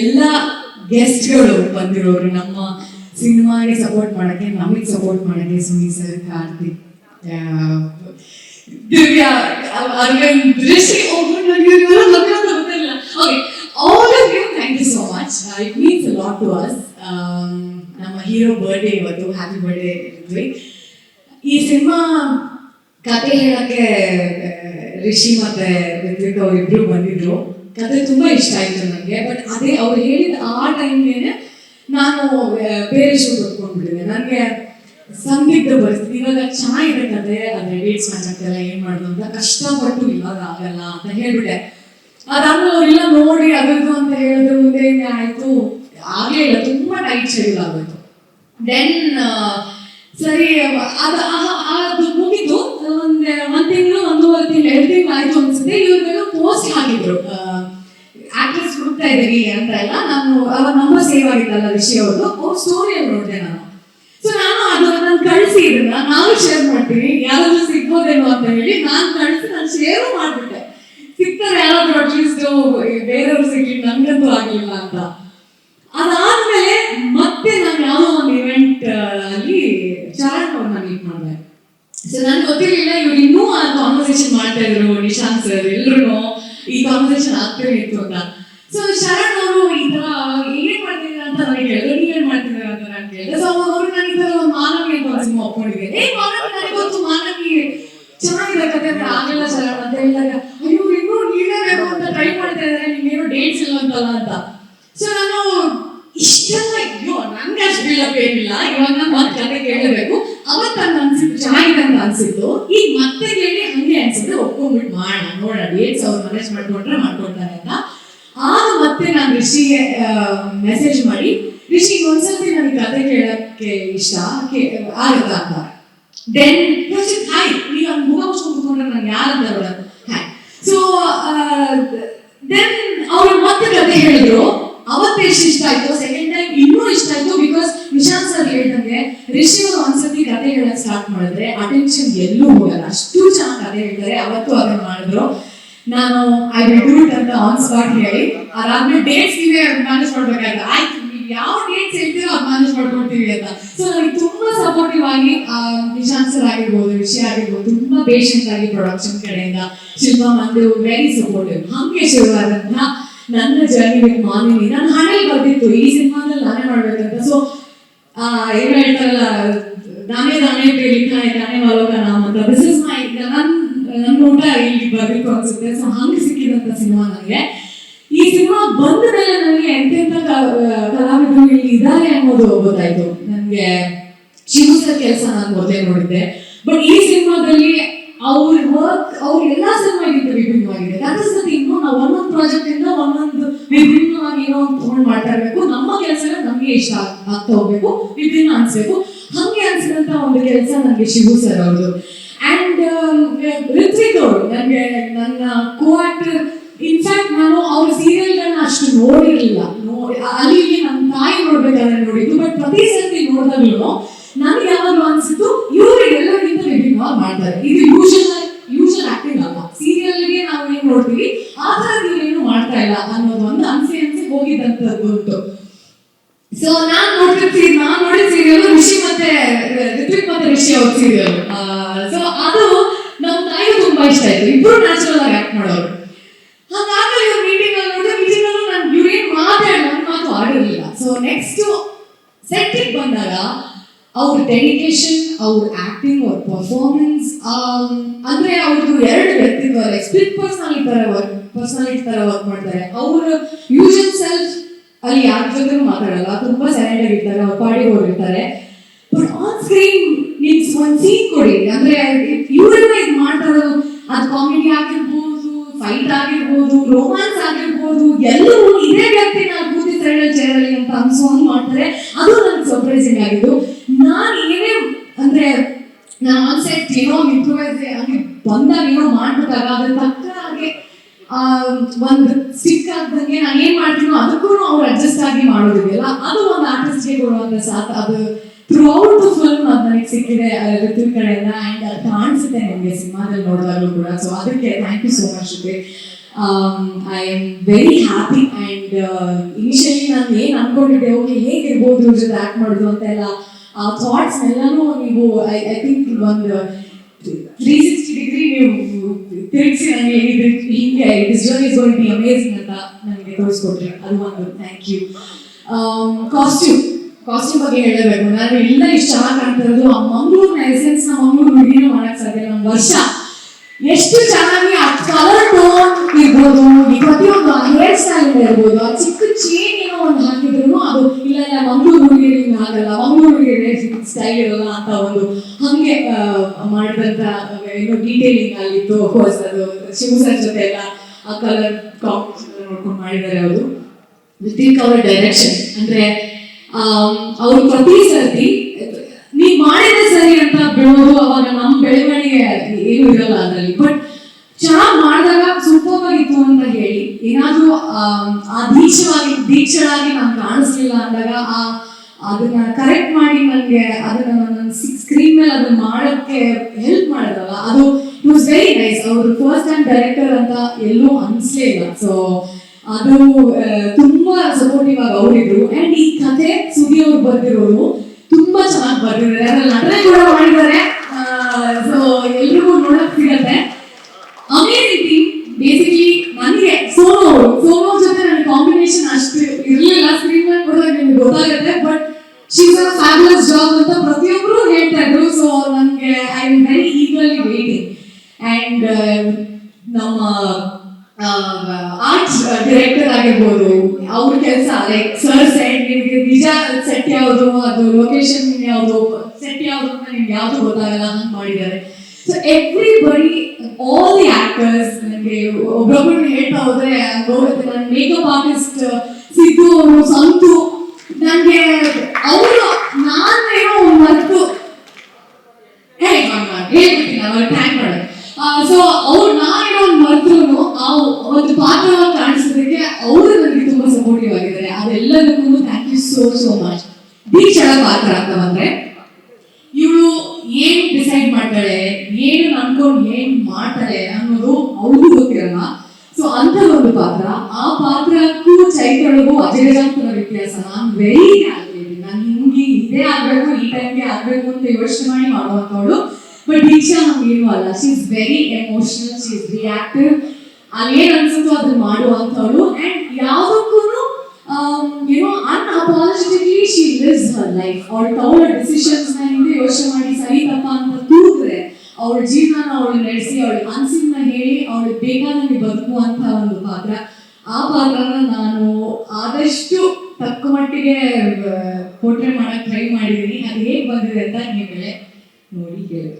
ಎಲ್ಲ ಗೆಸ್ಟ್ಗಳು ಬಂದಿರೋರು, ನಮ್ಮ ಸಿನಿಮಾಗೆ ಸಪೋರ್ಟ್ ಮಾಡಕ್ಕೆ, ನಮಗೆ ಸಪೋರ್ಟ್ ಮಾಡಕ್ಕೆ Suni sir Karthik Divya Aravind Rishi okay all of you thank you so much it means lot to us ನಮ್ಮ ಹೀರೋ ಬರ್ಡೇ ಇವತ್ತು ಹ್ಯಾಪಿ ಬರ್ಡೇ ಇದ್ವಿ. ಈ ಸಿನಿಮಾ ಕತೆ ಹೇಳಕ್ಕೆ ರಿಷಿ ಮತ್ತೆ ಋತ್ವಿಕ್ ಅವರಿಬ್ರು ಬಂದಿದ್ರು. ಕತೆ ತುಂಬಾ ಇಷ್ಟ ಆಯ್ತು ನನಗೆ. ಬಟ್ ಅದೇ ಅವ್ರು ಹೇಳಿದ ಆ ಟೈಮ್ಗೆ ನಾನು ಬೇರೆ ಶೂ ಕೊಟ್ಕೊಂಡ್ಬಿಟ್ಟಿದೆ ನನಗೆ ಸಂದಿಗ್ಧ ಪರಿಸ್ಥಿತಿ. ಇವಾಗ ಚೆನ್ನಾಗಿದೆ ಕತೆ ಅದೇ ಡೇಟ್ಸ್ ಮ್ಯಾಚ್ ಆಗ್ತಿಲ್ಲ ಏನ್ ಮಾಡೋದು ಅಂತ ಕಷ್ಟಪಟ್ಟು ಇವಾಗ ಆಗಲ್ಲ ಅಂತ ಹೇಳ್ಬಿಟ್ಟೆ. ಅದಾದ್ಮೇಲೆ ಅವರೆಲ್ಲ ನೋಡಿ ಅದರದ್ದು ಅಂತ ಹೇಳಿದ್ರು, ಮುಂದೆ ಆಯ್ತು. ಆಗ್ಲೇ ಇಲ್ಲ, ತುಂಬಾ ಟೈಟ್ ಶೆಡ್ಯೂಲ್ ಆಗೋಯ್ತು ದೆನ್ ಸರಿ, ಅದ ಅದು ಮುಗಿತು. ಒಂದ್ ಒಂದ್ ತಿಂಗಳು, ಒಂದೂವರೆ ತಿಂಗಳು, ಎರಡು ತಿಂಗಳು ಆಯ್ತು ಅನ್ಸುತ್ತೆ. ಇವ್ರಿಗೆಲ್ಲ ಪೋಸ್ಟ್ ಹಾಕಿದ್ರು. ಆಕ್ಟ್ರೆಸ್ ಹುಡುಕ್ತಾ ಇದ್ದೀವಿ ಅಂತ ಎಲ್ಲ ನಾನು ಅವಾಗ ನಮ್ಮ ಸೇವ್ ಆಗಿದ್ದಲ್ಲ ವಿಷಯ ಅವರು ಅವ್ರ ಸ್ಟೋರಿಯಲ್ಲಿ ನೋಡಿದೆ ನಾನು. ಸೊ ನಾನು ಅದು ನಾನು ಕಳಿಸಿ ಇದನ್ನ, ನಾನು ಶೇರ್ ಮಾಡ್ತೀನಿ, ಯಾರಾದ್ರೂ ಸಿಗ್ಬೋದೇನೋ ಅಂತ ಹೇಳಿ ನಾನು ಕಳಿಸಿ ನಾನು ಶೇರು ಮಾಡ್ಬಿಟ್ಟೆ. ಸಿಗ್ತಾರೆ ಯಾರಾದ್ರೂ ಅಟ್ಲೀಸ್ಟ್ ಬೇರೆಯವ್ರು ಸಿಗ್ಲಿ, ನನ್ಗಂತೂ ಆಗ್ಲಿಲ್ಲ ಅಂತ. ಅದಾದ್ಮೇಲೆ ಮತ್ತೆ ನಾನು ಯಾವ ಒಂದು ಇವೆಂಟ್ ಅಲ್ಲಿ ಚರಣ್ ಅವ್ರನ್ನ ಮೀಟ್ ಮಾಡಿದೆ. ಸೊ ನನ್ಗೆ ಗೊತ್ತಿರಲಿಲ್ಲ, ಇವ್ರು ಇನ್ನೂ ಆ ಕಾನ್ವರ್ಸೇಷನ್ ಮಾಡ್ತಾ ಇದ್ರು, ನಿಶಾಂತ್ ಸರ್ ಎಲ್ರು ಈ ಕಾನ್ವರ್ಸೇಷನ್ ಆಗ್ತೇವೆ ಇತ್ತು ಅಂತ ಸೊ ಶರಣ್ ಅವರು ಈ ತರ, ಏನ್ ಮಾಡ್ತಿದ್ದೀರಾ? ಅಂತ ನನಗೆ ಹೇಳಿದ್ರು ನೀವೇನ್ ಮಾಡ್ತಿದ್ದೀರಾ ಅಂತ ನಾನು ಕೇಳಿದೆ ಸೊ ಅವರು ನಾನು ಈ ತರ ಒಂದು ಮಾನವಿ ಅಂತ ಒಂದು ಸಿನಿಮಾ ಒಪ್ಕೊಂಡಿದ್ದೆ ಏ ಮಾನವಿ ನನಗೆ ಗೊತ್ತು ಮಾನವಿ ಚೆನ್ನಾಗಿದೆ ಕತೆ ಅಂತ ಆಗಲ್ಲ ಶರಣ್ ಅಂತ ಹೇಳಿದಾಗ ಅಯ್ಯೋ ಇನ್ನೂ ನೀವೇ ಬೇಕು ಅಂತ ಟ್ರೈ ಮಾಡ್ತಾ ಇದ್ದಾರೆ ನಿಮ್ಗೇನು ಡೇಟ್ಸ್ ಇಲ್ಲ ಅಂತಲ್ಲ ಅಂತ ಸೊ ನಾನು ಇಷ್ಟೆಲ್ಲ ಅಯ್ಯೋ ಬೀಳಕ್ಕೆ ಏನಿಲ್ಲ. ಇವಾಗ ಮತ್ತೆ ಕತೆ ಕೇಳಬೇಕು. ಅವತ್ತ ಅನ್ಸಿತ್ತು ಚೆನ್ನಾಗಿದೆ ಅಂತ ಅನ್ಸಿತ್ತು ಈಗ ಮತ್ತೆ ಕೇಳಿ ಹಂಗೆ ಅನ್ಸುತ್ತೆ ಒಪ್ಕೊಂಡ್ಬಿಟ್ಟು ಮಾಡೋಣ. ನೋಡೋಣ ಏಟ್ ಅವ್ರು ಮ್ಯಾನೇಜ್ ಮಾಡ್ಕೊಂಡ್ರೆ ಮಾಡ್ಕೊಡ್ತಾರೆ ಅಂತ. ಆಗ ಮತ್ತೆ ನಾನು ರಿಷಿಗೆ ಮೆಸೇಜ್ ಮಾಡಿ, ರಿಷಿ ಒಂದ್ಸತಿ ನನಗೆ ಕತೆ ಕೇಳಕ್ಕೆ ಇಷ್ಟ ಆಗತ್ತಾ ಅಂತ. ದೆನ್ ಹಾಯ್ ನೀವು ಹಂಗೆ ಮುಖ ಮುಚ್ಕೊಂಡು ಕೂತ್ಕೊಂಡ್ರೆ ನಾನು ಯಾರಂತ ಹಾಯ್ ಸೊ ದೆನ್ ಅವ್ರು ಮತ್ತೆ ಕತೆ ಹೇಳಿದ್ರು. ಅವತ್ತೇ ಎಷ್ಟು ಇಷ್ಟ ಆಯ್ತು ಸೆಕೆಂಡ್ ಟೈಮ್ ಇನ್ನೂ ಇಷ್ಟ ಆಯ್ತು ಅವರು ಒಂದ್ಸತಿ ಕತೆ ಹೇಳಕ್ ಸ್ಟಾರ್ಟ್ ಮಾಡಿದ್ರೆ ಅಟೆನ್ಷನ್ ಎಲ್ಲೂ ಹೋಗಲ್ಲ. ಅಷ್ಟು ಚೆನ್ನಾಗಿ ಕತೆ ಹೇಳ್ತಾರೆ. ಅವತ್ತು ಅದನ್ನ ಮಾಡಿದ್ರು. ನಾನು ಐ ವಿಲ್ ಅಂತ ಆನ್ ಸ್ಪಾಟ್ ಹೇಳಿ. ಅದಾದ್ಮೇಲೆ ಡೇಟ್ಸ್ ನೀವೇ ಮ್ಯಾನೇಜ್ ಮಾಡ್ಬೇಕಾಯ್ತು ಆಯ್ತು, ನೀವು ಯಾವ ಡೇಟ್ಸ್ ಹೇಳ್ತೀರೋ ಅದು ಮ್ಯಾನೇಜ್ ಮಾಡ್ಕೊಳ್ತೀವಿ ಅಂತ. ಸೊ ನನಗೆ ತುಂಬಾ ಸಪೋರ್ಟಿವ್ ಆಗಿ ನಿಶಾಂತ್ ಆಗಿರ್ಬೋದು ವಿಷಯ ಆಗಿರ್ಬೋದು, ತುಂಬಾ ಪೇಷಂಟ್ ಆಗಿ ಪ್ರೊಡಕ್ಷನ್ ಕಡೆಯಿಂದ ಶಿಲ್ಪಾ ಮಂದು ವೆರಿ ಸಪೋರ್ಟಿವ್ ಹಂಗೆ ಶುರುವಾದಂತಹ ನನ್ನ ಜರ್ನಿ ವಿತ್ ಮಾನಿನಿ ನನ್ನ ಹಣೆ ಬರ್ತಿತ್ತು. ಈ ಸಿನಿಮಾದಲ್ಲಿ ನಾನೇ ಮಾಡ್ಬೇಕಂತ. ಸೊ ಏನು ಹೇಳ್ತಾರಲ್ಲ, ನಾನೇ ನಾನೇ ಲಿಖಾನೆ ನಾನೇ ವಾಲೋಕ ನಾಮ್ ಅಂತ ದಿಸ್ ಇಸ್ ಮೈ ನನ್ ನನ್ ನೋಟ ಇಲ್ಲಿ ಬರ್ಬೇಕು ಅನ್ಸುತ್ತೆ. ಸೊ ಹಂಗೆ ಸಿಕ್ಕಿದಂತ ಸಿನಿಮಾ ನನಗೆ. ಈ ಸಿನಿಮಾ ಬಂದ ಮೇಲೆ ನನಗೆ ಎಂತೆಂತ ಕಲಾವಿದರು ಇಲ್ಲಿ ಇದ್ದಾರೆ ಅನ್ನೋದು ಗೊತ್ತಾಯ್ತು. ನನಗೆ ಸರ್ ಕೆಲಸ ನಾನು ಗೊತ್ತೇ ನೋಡಿದ್ದೆ. ಬಟ್ ಈ ಸಿನಿಮಾದಲ್ಲಿ ಅವ್ರ ವರ್ಕ್ ಅವ್ರ ಎಲ್ಲ ಸಿನಿಮಾ ಇದಕ್ಕಿಂತ ವಿಭಿನ್ನವಾಗಿದೆ. ಅದ್ರ ಸತಿ ಇನ್ನು ನಾವು ಒಂದೊಂದು ಪ್ರಾಜೆಕ್ಟ್ ಇಂದ ಒಂದೊಂದು ವಿಭಿನ್ನವಾಗಿ ಏನೋ ಒಂದು ತಗೊಂಡ್ ಮಾಡ್ತಾ ಇರಬೇಕು. ನಮ್ಮ ಕೆಲಸ ನಮಗೆ ಇಷ್ಟ ಆಗ್- ಆಗ್ತಾ ಹೋಗ್ಬೇಕು, ವಿಭಿನ್ನ ಅನ್ಸ್ಬೇಕು. ಹಂಗೆ ಅನ್ಸಿದಂತ ಒಂದು ಕೆಲಸ ನನಗೆ ಶಿವು ಸರ್ ಅವರು ಅಂಡ್ ಋತ್ವಿಕ್ ಅವರು ನನಗೆ ನನ್ನ ಕೋ ಆಕ್ಟರ್ ಇನ್ಫ್ಯಾಕ್ಟ್ ನಾನು ಅವ್ರ ಸೀರಿಯಲ್ಗಳನ್ನ ಅಷ್ಟು ನೋಡಿರ್ಲಿಲ್ಲ. ನೋಡಿ, ಅಲ್ಲಿ ನನ್ನ ತಾಯಿ ನೋಡ್ಬೇಕಾದ್ರೆ ನೋಡಿದ್ದು ಬಟ್ ಪ್ರತಿ ಸರ್ತಿ ನೋಡಿದಾಗ್ಲೂ ಮಾಡ್ತಾರೆ. ಇದು ಯೂಶನ್ ಯೂಶನ್ ಆಕ್ಟಿಂಗ್ ಅಲ್ಲ ಸೀರಿಯಲ್ಗೆ ನಾವು ಏನ್ ನೋಡ್ತೀವಿ? ಆ ತರ ನೀವೇನು ಮಾಡ್ತಾ ಇಲ್ಲ ಅನ್ನೋದು ಒಂದು ಅನ್ಸಿ ಅನ್ಸಿ ಹೋಗಿದ್ದಂಥದ್ದು ಉಂಟು. ಸೊ ನಾನ್ ನೋಡ್ತಿರ್ತೀನಿ ನಾನ್ ನೋಡಿದ ಸೀರಿಯಲ್ ಋಷಿ ಮತ್ತೆ, ಋತ್ವಿಕ್ ಮತ್ತೆ ಋಷಿ ಅವ್ರ ಸೀರಿಯಲ್ ಸೊ ಅದು ನಮ್ ತಾಯಿಗೂ ತುಂಬಾ ಇಷ್ಟ ಆಯ್ತು. ಇಬ್ರು ನ್ಯಾಚುರಲ್ ಆಗಿ ಆಕ್ಟ್ ಮಾಡೋರು. ಹಾಗಾಗಿ ಇವ್ರ ಮೀಟಿಂಗ್ ಅಲ್ಲಿ ನೋಡಿದ್ರೆ ಮೀಟಿಂಗ್ ಅಲ್ಲಿ ನಾನು ಇವ್ರೇನ್ ಮಾತಾಡ ನನ್ನ ಮಾತು ಆಡಿರ್ಲಿಲ್ಲ ಸೊ ನೆಕ್ಸ್ಟ್ ಸೆಟ್ಟಿಗೆ ಬಂದಾಗ ಅವ್ರ ಡೆಡಿಕೇಶನ್ ಅವ್ರ ಆಕ್ಟಿಂಗ್ ಅವ್ರ ಪರ್ಫಾರ್ಮೆನ್ಸ್ ಅಂದ್ರೆ ಅವ್ರದ್ದು ಎರಡು ವ್ಯಕ್ತಿತ್ವ ಸ್ಪಿರಿಟ್ ಪರ್ಸನಾಲಿಟಿ ತರ ವರ್ಕ್ ಪರ್ಸನಾಲಿಟಿ ತರ ವರ್ಕ್ ಮಾಡ್ತಾರೆ. ಅವ್ರ ಯೂಶನ್ ಸೆಲ್ಫ್ ಅಲ್ಲಿ ಯಾರ ಜೊತೆ ಮಾತಾಡಲ್ಲ, ತುಂಬಾ ಸೈಲೆಂಟ್ ಆಗಿರ್ತಾರೆ ಅವ್ರ ಪಾಡಿಗೆ ಹೋಗಿರ್ತಾರೆ. ಬಟ್ ಆನ್ ಸ್ಕ್ರೀನ್ ನೀವು ಒಂದ್ ಸೀನ್ ಕೊಡಿ. ಅಂದ್ರೆ ಇವರೆಲ್ಲ ಇದು ಮಾಡ್ತಾರೋ, ಅದು ಕಾಮಿಡಿ ಆಗಿರ್ಬೋದು ಫೈಟ್ ಆಗಿರ್ಬೋದು ರೋಮ್ಯಾನ್ಸ್ ಆಗಿರ್ಬೋದು ಎಲ್ಲರೂ ಇದೇ ವ್ಯಕ್ತಿ ನಾನು ಕೂತಿ ಸೈಡಲ್ ಚೇರಲ್ಲಿ ಅಂತ ಅನ್ಸೋದು ಮಾಡ್ತಾರೆ. ಅದು ನನ್ಗೆ ಸರ್ಪ್ರೈಸಿಂಗ್ ಆಗಿದ್ದು ನಾನು ಏನೇ ಅಂದ್ರೆ ನಾನು ಆನ್ ಸೆಟ್ ಏನೋ ಇಂಪ್ರೂವೈಸ್ ಹಂಗೆ ಬಂದಾಗ ಏನೋ ಮಾಡ್ಬಿಟ್ಟಾಗ ಅದ್ರ ತಕ್ಕ ಹಾಗೆ ಒಂದು ಸ್ಟಿಕ್ ಆಗ್ದಂಗೆ ನಾನು ಏನ್ ಮಾಡ್ತೀನೋ ಅದಕ್ಕೂ ಅವ್ರು ಅಡ್ಜಸ್ಟ್ ಆಗಿ ಮಾಡೋದಿದೆಯಲ್ಲ ಅದು ಒಂದು ಆರ್ಟಿಸ್ಟ್ಗೆ ಕೊಡುವಂತ ಸಾಥ್. ಅದು ಥ್ರೂ ಔಟ್ ದ ಫಿಲ್ಮ್ ಅದು ನನಗೆ ಸಿಕ್ಕಿದೆ ಋತುವಿನ ಕಡೆಯಿಂದ ಅಂಡ್ ಅದು ಕಾಣಿಸುತ್ತೆ ನಿಮಗೆ ಸಿನಿಮಾದಲ್ಲಿ ನೋಡಿದಾಗಲೂ ಕೂಡ. ಸೊ ಅದಕ್ಕೆ ಥ್ಯಾಂಕ್ ಯು ಸೋ ಮಚ್ ಜೊತೆ. I am very happy and initially ನಾನು ಏನು ಅನ್ಕೊಂಡಿದ್ದೆ, ಓಕೆ ಹೇಗಿರ್ಬೋದು ಇವ್ರ ಜೊತೆ ಆ್ಯಕ್ಟ್ ಮಾಡೋದು ಅಂತೆಲ್ಲ, ಆ ಥಾಟ್ಸ್ ಎಲ್ಲನೂ ನೀವು ಐ ಐ ಥಿಂಕ್ ಒಂದು ತ್ರೀ ಸಿಕ್ಸ್ಟಿ ಡಿಗ್ರಿ ನೀವು ತಿರುಗಿಸಿ ನನಗೆ ಹೇಳಿದ್ರಿ ಹಿಂಗೆ ದಿಸ್ ಜರ್ನಿ ಇಸ್ ಗೋಯಿಂಗ್ ಅಂತ ನನಗೆ ತೋರಿಸ್ಕೊಟ್ರಿ. ಅದು ಒಂದು ಥ್ಯಾಂಕ್ ಯು ಕಾಸ್ಟ್ಯೂಮ್ ಕಾಸ್ಟ್ಯೂಮ್ ಬಗ್ಗೆ ಹೇಳಬೇಕು. ನಾನು ಎಲ್ಲ ಇಷ್ಟು ಚೆನ್ನಾಗಿ ಕಾಣ್ತಾ ಇರೋದು ಆ ಮಂಗಳೂರಿನ ಎಸೆನ್ಸ್ನ ಮಂಗಳೂರು ಮಾಡಕ್ ಸಾಧ್ಯ. ನಮ್ಮ ವರ್ಷ. ಎಷ್ಟು ಚೆನ್ನಾಗಿ ಟೋನ್ ಇರ್ಬೋದು ಈ ಪ್ರತಿಯೊಂದು ಹೇರ್ ಸ್ಟೈಲ್ ಇರ್ಬೋದು, ಆ ಚಿಕ್ಕ ಚೇನ್ ಏನೋ ಒಂದು ಹಾಕಿದ್ರು ಅದು, ಇಲ್ಲ ಇಲ್ಲ ಮಂಗಳೂರು ಹುಡುಗಿಯರು ಆಗಲ್ಲ ಮಂಗಳೂರು ಹುಡುಗಿಯರು ಸ್ಟೈಲ್ ಇರಲ್ಲ ಅಂತ ಒಂದು ಹಂಗೆ ಮಾಡಿದಂತ ಏನು ಡೀಟೇಲಿಂಗ್ ಆಗಿತ್ತು ಕೋರ್ಸ್ ಅದು ಶಿವ ಸರ್ ಜೊತೆ ಎಲ್ಲ ಆ ಕಲರ್ ಕಾಂಬಿನೇಷನ್ ನೋಡ್ಕೊಂಡು ಮಾಡಿದ್ದಾರೆ ಅವರು. ಇನ್ ಅವರ ಡೈರೆಕ್ಷನ್ ಅಂದ್ರೆ ಅವ್ರು ಪ್ರತಿ ಸರ್ತಿ, ನೀವ್ ಮಾಡಿದ ಸರಿ ಅಂತ ಬಿಡೋದು, ಅವಾಗ ನಮ್ ಬೆಳವಣಿಗೆ ಏನು ಇರಲ್ಲ ಅದರಲ್ಲಿ. ಬಟ್ ಚೆನ್ನಾಗಿ ಮಾಡಿದಾಗ ಆಗಿತ್ತು ಅಂತ ಹೇಳಿ, ಏನಾದ್ರೂ, ಆ ದೀಕ್ಷವಾಗಿ ದೀಕ್ಷಳಾಗಿ ನಾನು ಕಾಣಿಸ್ಲಿಲ್ಲ ಅಂದಾಗ ಆ, ಅದನ್ನ ಕರೆಕ್ಟ್ ಮಾಡಿ ನನಗೆ ಅದನ್ನ ನನ್ನ ಸ್ಕ್ರೀನ್ ಮೇಲೆ ಅದನ್ನ ಮಾಡೋಕ್ಕೆ ಹೆಲ್ಪ್ ಮಾಡಿದ್ರಲ್ಲ ಅದು ಇಟ್ ವಾಸ್ ವೆರಿ ನೈಸ್ ಅವರು ಫಸ್ಟ್ ಟೈಮ್ ಡೈರೆಕ್ಟರ್ ಅಂತ ಎಲ್ಲೂ ಅನ್ಸ್ಲೇ ಇಲ್ಲ. ಸೊ ಅದು ತುಂಬಾ ಸಪೋರ್ಟಿವ್ ಆಗಿ ಅವರಿದ್ರು. ಅಂಡ್ ಈ ಕಥೆ ಸುದಿ ಅವ್ರು ಬರ್ದಿರೋರು ತುಂಬಾ ಚೆನ್ನಾಗಿ ಬರ್ದಿದ್ದಾರೆ ಅದ್ರಲ್ಲಿ ನಟನೆ ಕೂಡ ಮಾಡಿದ್ದಾರೆ. ಸೊ ಈಗಲಿ And ನಮ್ಮ ಆರ್ಟ್ಸ್ ಡೈರೆಕ್ಟರ್ ಆಗಿರ್ಬೋದು, ಅವ್ರ ಕೆಲಸ ಲೈಕ್ ಸರ್ ಸೆಟ್ ನಿಮಗೆ ನಿಜ ಸೆಟ್ ಯಾವುದು, ಅದು ಲೊಕೇಶನ್ ಯಾವುದು ಸೆಟ್ ಯಾವುದು ಅಂತ ನಿಮ್ಗೆ ಯಾವುದು ಗೊತ್ತಾಗಲ್ಲ ಹಂಗೆ ಮಾಡಿದ್ದಾರೆ. So everybody all the actors ನನಗೆ ಒಬ್ಬೊಬ್ಬರನ್ನ ಹೇಳ್ತಾ ಹೋದ್ರೆ ನೋಡುತ್ತೆ. ನನ್ನ ಮೇಕಪ್ ಆರ್ಟಿಸ್ಟ್ ಸಿದ್ದು ಅವರು, ಸಂತು ನನಗೆ ಅವರು, ನಾನು ಏನೋ ಮರೆತು ಹೇ ಹೇಳ್ಬಿಡ್ತೀನಿ ಅವ್ರಿಗೆ ಥ್ಯಾಂಕ್ ಮಾಡಿ ಸೊ ಅವ್ರು ನಾನೇನೋ ಒಂದು ಮರೆತ್ರು ಆ ಒಂದು ಪಾತ್ರವಾಗಿ ಕಾಣಿಸೋದಕ್ಕೆ ಅವರು ನನಗೆ ತುಂಬಾ ಸಪೋರ್ಟಿವ್ ಆಗಿದ್ದಾರೆ. ಅದೆಲ್ಲದಕ್ಕೂ thank you so so much ದೀಕ್ಷಳ ಪಾತ್ರ ಅಂತ ಬಂದ್ರೆ, ಇವಳು ಏನ್ ಡಿಸೈಡ್ ಮಾಡ್ತಾಳೆ, ಏನು ಅನ್ಕೊಂಡು ಏನ್ ಮಾಡ್ತಾಳೆ ಅನ್ನೋದು ಅವ್ರಿಗೂ ಗೊತ್ತಿರಲ್ಲ. ಸೊ ಒಂದು ಪಾತ್ರ, ಆ ಪಾತ್ರಕ್ಕೂ ಚೈತ್ರಳಿಗೂ ಅಜಗಜಾಂತರ ವ್ಯತ್ಯಾಸ ನಾನು ವೆರಿ ಟೈಮ್ಗೆ ಆಗ್ಬೇಕು ಅಂತ ಯೋಚನೆ ಮಾಡಿ ಮಾಡುವಂಥವಳು. ಬಟ್ ದೀಕ್ಷಾ ಹಂಗೇನು ಅಲ್ಲ. She is very emotional she is reactive ಅಲ್ಲಿ ಏನ್ ಅನ್ಸುತ್ತೋ ಅದನ್ನ ಮಾಡುವಂಥವಳು. ಅಂಡ್ ಯಾವುದಕ್ಕೂ ಏನೋ unapologetically she lives her life ಅವಳು ತಗೊಳ್ಳೋ ಡಿಸಿಷನ್ಸ್ನ ಹಿಂದೆ ಯೋಚನೆ ಮಾಡಿ ಸರಿ ತಪ್ಪ ಅಂತ ತೂಗಿದ್ರೆ ಅವಳ ಜೀವನ ಅವಳು ನಡೆಸಿ, ಅವಳ ಅನ್ಸಿನ ಹೇಳಿ ಅವಳು ಬೇಕಾದಂಗೆ ಬದುಕುವಂತ ಒಂದು ಪಾತ್ರ. ಆ ಪಾತ್ರನ ನಾನು ಆದಷ್ಟು ತಕ್ಕ ಮಟ್ಟಿಗೆ ಪೋಟ್ರೆ ಮಾಡಕ್ ಟ್ರೈ ಮಾಡಿದೀನಿ. ಅದು ಹೇಗೆ ಬಂದಿದೆ ಅಂತ ಮೇಲೆ ನೋಡಿ ಕೇಳಿ.